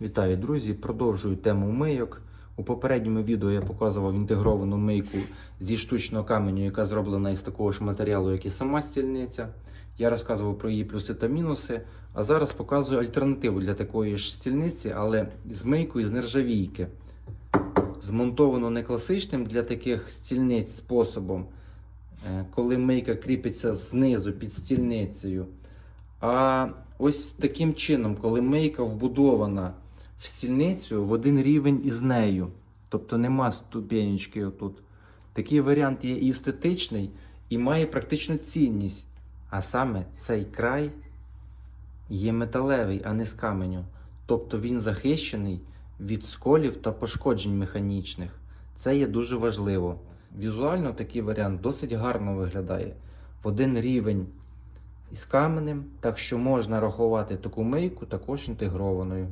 Вітаю, друзі! Продовжую тему мийок. У попередньому відео я показував інтегровану мийку зі штучного каменю, яка зроблена із такого ж матеріалу, як і сама стільниця. Я розказував про її плюси та мінуси. А зараз показую альтернативу для такої ж стільниці, але з мийкою з нержавійки. Змонтовано не класичним для таких стільниць способом, е, коли мийка кріпиться знизу під стільницею. А ось таким чином, коли мийка вбудована в стільницю в один рівень із нею. Тобто нема ступенечки отут. Такий варіант є і естетичний, і має практичну цінність. А саме цей край є металевий, а не з каменю. Тобто він захищений від сколів та пошкоджень механічних. Це є дуже важливо. Візуально такий варіант досить гарно виглядає. В один рівень із каменем, так що можна рахувати таку мийку також інтегрованою.